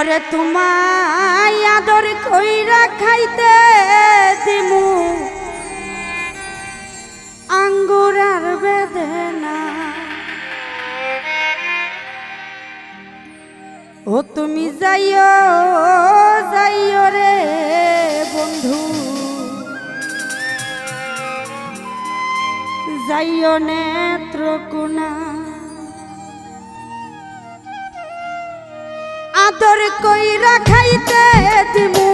ওরে তোমায় আদর কইরা খাইতে দিমু। আঙ্গুর আর বেদনা ও তুমি যাইও যাইও রে বন্ধু। যাইও নেত্রকোনা। আদর কইরা খাইতে দিমু।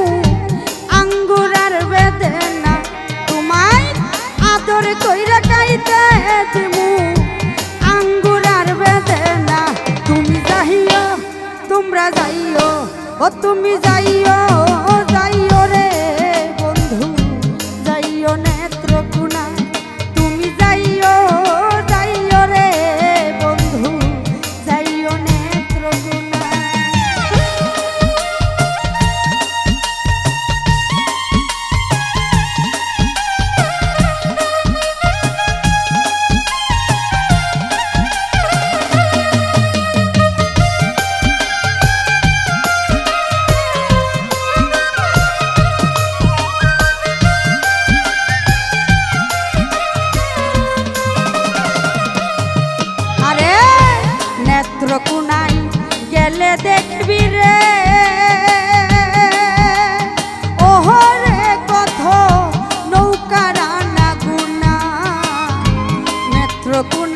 আঙ্গুর আর বেদনা তোমায় আদর কইরা খাইতে দিমু। আঙ্গুর আর বেদনা তুমি যাইও, তোমরা যাইও, ও তুমি যাইও। নেত্রকোনাই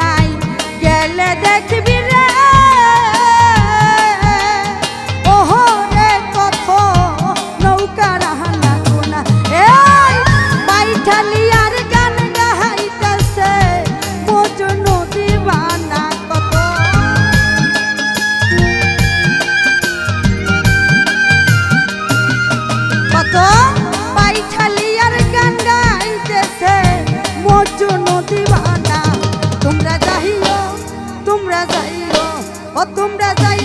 তোমরা যাইও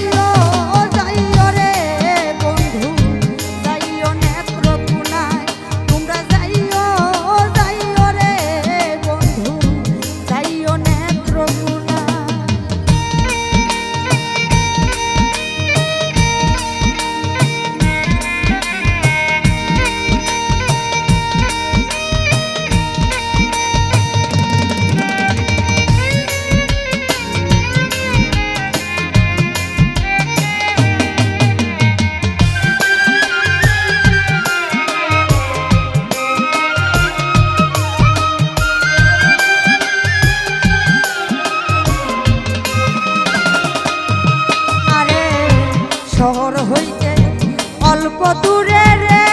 দূরে রে।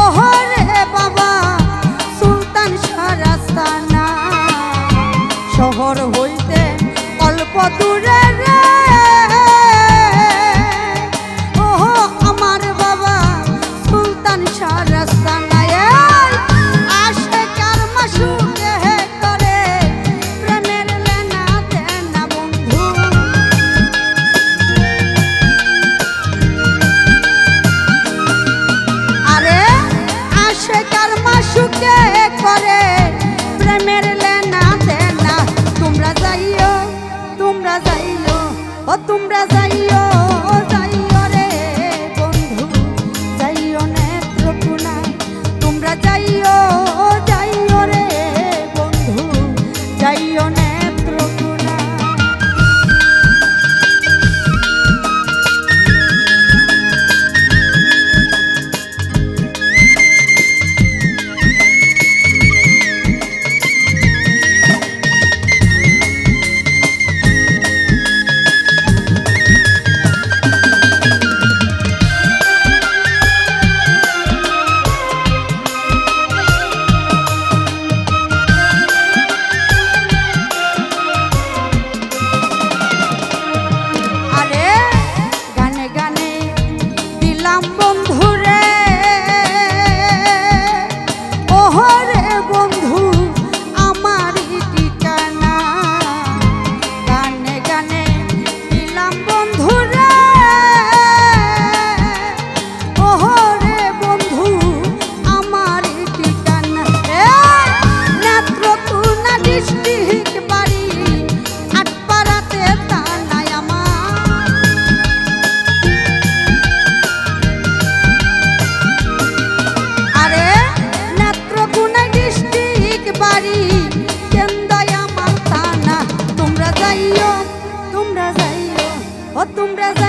ওহরে বাবা সুলতান সারাস্তানা শহর হইতে অল্প দূরে। ও তোমরা যাইও তোমরা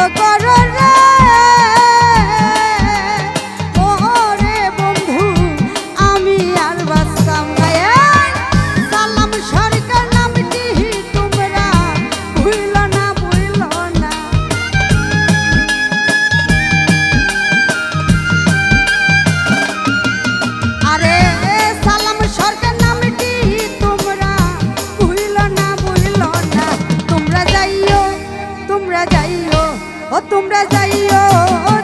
Coco. তোমরা যাইও